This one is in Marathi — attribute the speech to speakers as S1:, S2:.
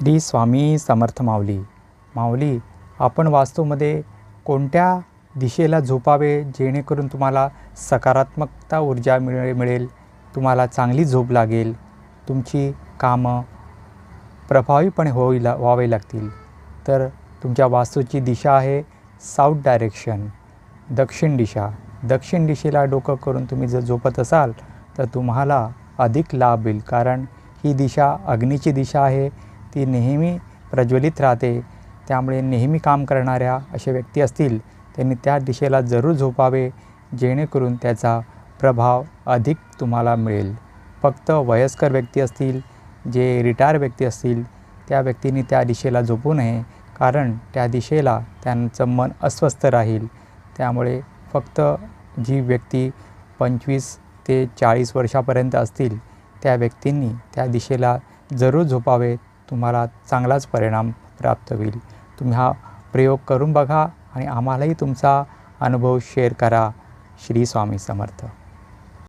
S1: श्री स्वामी समर्थ माऊली. माऊली आपण वास्तूमध्ये कोणत्या दिशेला झोपावे जेणेकरून तुम्हाला सकारात्मकता ऊर्जा मिळे मिळेल तुम्हाला चांगली झोप लागेल तुमची कामं प्रभावीपणे होईल व्हावे लागतील. तर तुमच्या वास्तूची दिशा आहे साऊथ डायरेक्शन दक्षिण दिशा. दक्षिण दिशेला डोकं करून तुम्ही जर झोपत असाल तर तुम्हाला अधिक लाभ होईल. कारण ही दिशा अग्नीची दिशा आहे ती नेहमी प्रज्वलित राहते. त्यामुळे नेहमी काम करणाऱ्या असे व्यक्ती असतील त्यांनी त्या दिशेला जरूर झोपावे जेणेकरून त्याचा प्रभाव अधिक तुम्हाला मिळेल. फक्त वयस्कर व्यक्ती असतील जे रिटायर व्यक्ती असतील त्या व्यक्तींनी त्या दिशेला झोपू नये कारण त्या दिशेला त्यांचं मन अस्वस्थ राहील. त्यामुळे फक्त जी व्यक्ती पंचवीस ते चाळीस वर्षापर्यंत असतील त्या व्यक्तींनी त्या दिशेला जरूर झोपावे तुम्हाला चांगलाच परिणाम प्राप्त होईल. तुम्ही हा प्रयोग करून बघा आणि आम्हालाही तुमचा अनुभव शेअर करा. श्री स्वामी समर्थ.